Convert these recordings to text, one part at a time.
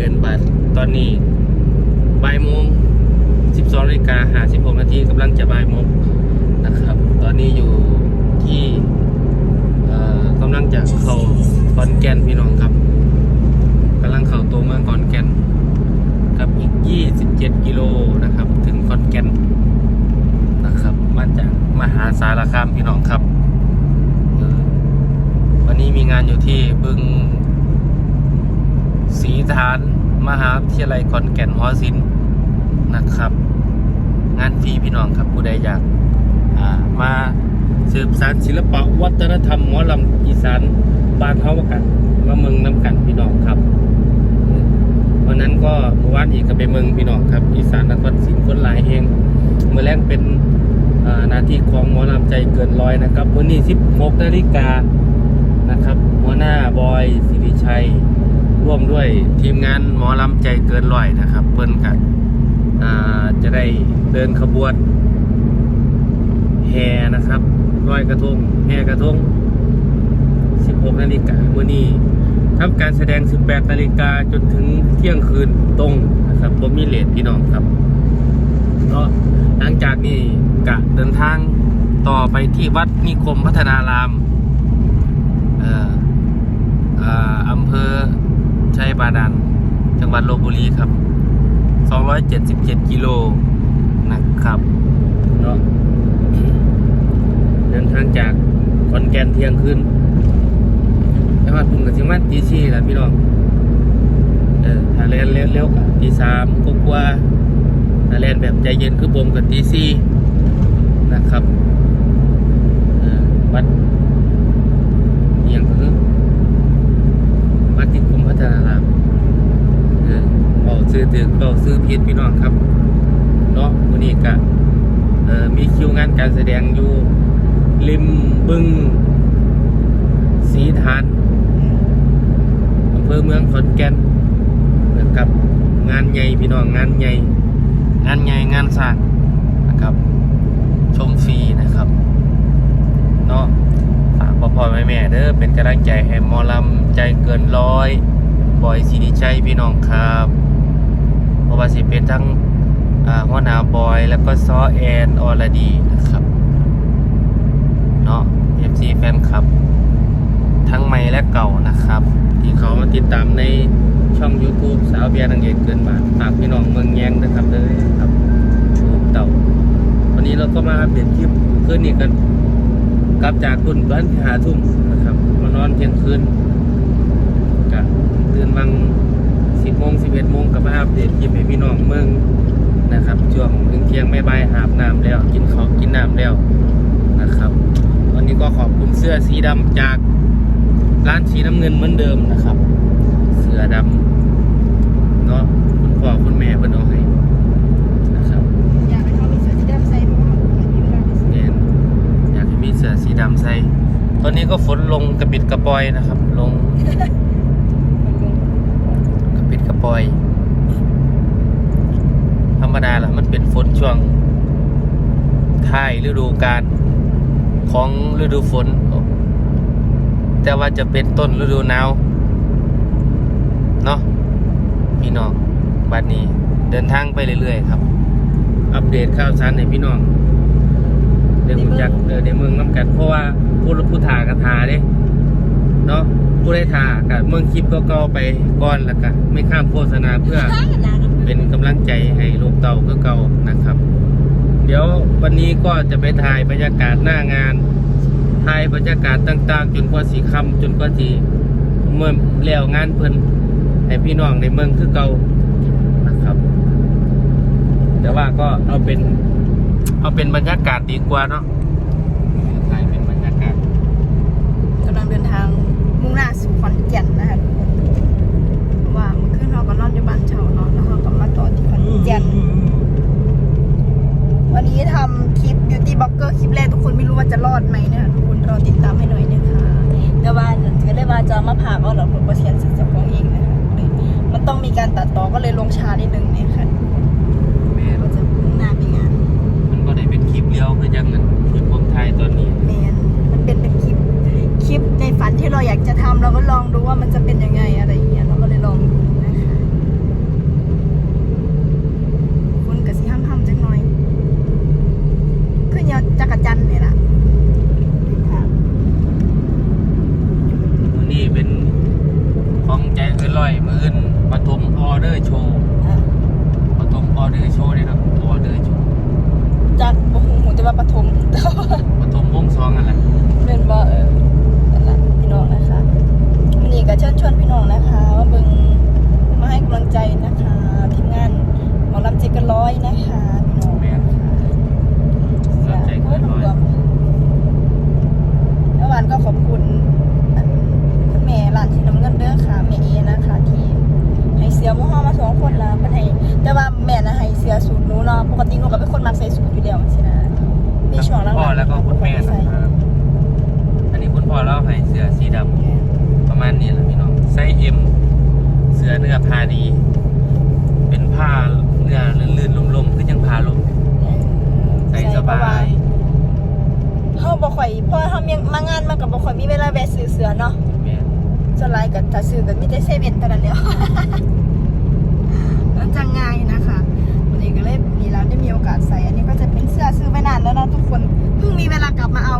กินบัตรตอนนี้บ่ายโมง12นาฬิกา56นาทีกำลังจะบ่ายโมงนะครับ ตอนนี้อยู่ที่กำลังจะเข้าขอนแก่นพี่น้องครับกำลังเข้าตัวเมืองขอนแก่นกับอีก 27 กิโลนะครับ ถึงขอนแก่นนะครับ มาจากมหาสารคามพี่น้องครับวันนี้มีงานอยู่ที่บึง รีฐาน มหาวิทยาลัยขอนแก่นหอศิลป์นะครับ งานฟรีพี่น้องครับผู้ใดอยากามาสืบสานศิลปะวัฒนธรรมหมอลำอีสานบ้านเฮากันมาเมืองน้ำกันพี่น้องครับวันนั้นก็เมื่อวานอีกก็ไปเมืองพี่น้องครับ อีสานนครศรีคนหลายเองเมื่อแรกเป็นอาหนาทีของหมอลำใจเกินร้อยนะครับวันนี้16นาฬิกานะครับหัวหน้าบอยสิริชัย ร่วมด้วยทีมงานหมอลำใจเกินร้อยนะครับ เพิ่นกันจะได้เดินขบวนแห่นะครับร้อยกระทงแห่กระทง 16 นาฬิกาเมื่อนี้ทำการแสดง 18 นาฬิกาจนถึงเที่ยงคืนตรงนะครับผมมีเลทพี่น้องครับก็หลังจากนี้กะเดินทางต่อไปที่วัดนิคมพัฒนาราม เอ่อออำเภอ ชัยบาดาลจังหวัดลบบุรีครับ 277 กิโลนะครับเนาะเดินทางจากขอนแก่นเที่ยงคืนจังหวัดพุ่งกับจังหวัดตีสี่แหละพี่น้องเออถ้าเล่นเร็วๆกับตีสามกว่าถ้าเล่นแบบใจเย็นคือผมกับตีสี่นะครับเออวัดเอียงก็คือ วัดที่กรมพัฒนารามเออเอา ซื้อถือเอาซื้อพิษพี่น้องครับเนาะวันนี้ก็มีคิวงานการแสดงอยู่ริมบึงสีฐานอำเภอเมืองขอนแก่นนะครับ งานใหญ่พี่น้องงานใหญ่ งานใหญ่งานสร้างนะครับ ชมฟรีนะครับเนาะฝากพ่อพ่อแม่แม่เด้อเป็นกำลังใจให้มอลำใจเกินร้อย บอยสิริชัยพี่น้องครับ ราะว่าสิเป็นทั้งอ่าหัวหน้าบอย แล้วก็ซอแอนออรดีนะครับเนาะ FC แฟนคลับ ทั้งใหม่และเก่านะครับ ที่เขามาติดตามในช่อง YouTube สาวเบียร์นางเอกเกินบาทฝากพี่น้องเมืองแยงนะครับเด้อครับลูกเต่า วันนี้เราก็มาอัปเดตคลิปคืนนี้กันกลับจากคุณบ้านหาทุ่มนะครับ มานอนเที่ยงคืนกะตื่นบ งสิบเอ็ดโมงกับมาอัปเดตคลิปให้พี่น้องเมืองนะครับช่วงถึงเที่ยงไม่บายอาบน้ำแล้ว กินข้าวกินน้ำแล้วนะครับวันนี้ก็ขอบคุณเสื้อสีดำจากร้านสีน้ำเงินเหมือนเดิมนะครับ เสื้อดำเนาะคุณพ่อคุณแม่เพิ่นเอาให้นะครับอยากให้เขามีเสื้อสีดำใส่เพราะว่าอันนี้เวลาไปซื้อแมนอยากให้มีเสื้อสีดำใส่ตอนนี้ก็ฝนลงกระปิดกระปอยนะครับ ลงกระ ปิดกระปอย ธรรมดาแหละมันเป็นฝนช่วงท้ายฤดูกาลของฤดูฝน แต่ว่าจะเป็นต้นฤดูหนาวเนาะพี่น้องบัดนี้เดินทางไปเรื่อยๆครับ อัปเดตข่าวสารให้พี่น้องเดี๋ยวผมจักเดี๋ยวเมืองน้ำกันเพราะว่าผู้ผู้ถ่ากระทาเด้ เนาะผู้ได้ถ่ากับเมืองคลิปก็เก่าๆไปก่อนแล้วก็ไม่ข้ามโฆษณาเพื่อเป็นกำลังใจให้ลูกเต่าก็เก่านะครับ เดี๋ยววันนี้ก็จะไปถ่ายบรรยากาศหน้างานถ่ายบรรยากาศต่าง ๆ จนกว่าสีคำจนกว่าสีเมื่อแล้วงานเพิ่นให้พี่น้องในเมืองคือเก่านะครับ แต่ว่าก็เอาเป็น เอาเป็นบรรยากาศดีกว่าเนาะถ่ายเป็นบรรยากาศ กำลังเดินทางมุ่งหน้าสู่ขอนแก่นนะคะทุกคนเพราะว่าเมื่อคืนเราก็นอนอยู่บ้านเช่าเนาะแล้วเราก็มาต่อที่ขอนแก่นวันนี้ทำคลิป beauty blogger คลิปแรกทุกคนไม่รู้ ว่าจะรอดไหมเนี่ยทุกคนรอติดตามให้หน่อยนะคะแต่ว่าก็ได้ว่าจะมาผ่าก็หรอกผมก็เขียนสร็จจากของเองนะคะมันต้องมีการตัดต่อก็เลยลงช้านิดนึงเนี่ย แต่ว่าปฐมปฐมวงซองอะไรเป็นบ่เออนั่นแหละพี่น้องนะคะวันนี้ก็เชิญชวนพี่น้องนะคะว่าเบิ่งมาให้กำลังใจนะคะทีมงานหมอลำเจกันร้อยนะคะพี่น้องแม่นสนใจกันร้อยเมื่อวานก็ขอบคุณคุณแม่หลานที่น้ำเงินเด้อค่ะแม่เอนะคะที่ให้เสียมุ่งห้ามาสองคนแล้วเป็นให้แต่ว่าแม่นะให้เสียสูตรนู้นเนาะปกติหนูก็เป็นคนมักใส่สูตรอยู่แล้วใช่ไหมับพ่อแล้วก็คุณแม่นะครับ อันนี้คุณพ่อเล่าให้เสื้อสีดำประมาณนี้แหละพี่น้องไซส์เอ็มเสื้อเนื้อผ้าดี เป็นผ้าเนื้อลื่นๆลมๆคือยังพาลมใส่สบายเฮาบ่ข่อยพอเฮาเมียมางานมากับบ่ข่อยมีเวลาแวะซื้อเสื้อเนาะจะไลายก็ถ้าซื้อก็มีแต่เซเว่นตท่านั้นแหละแล้จังไงนะคะวันนี้ก็เลยมีแล้วได้มีโอกาสใส่อันนี้ก็ มาเอา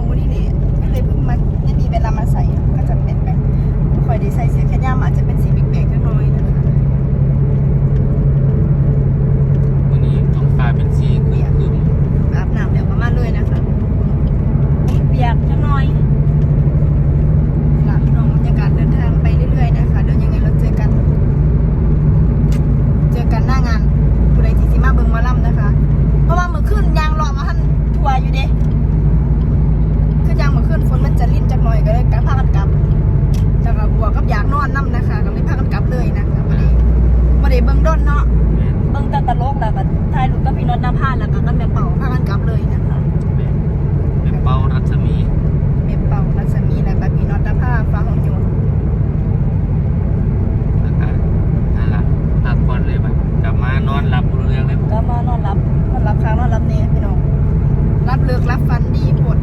ดีหมด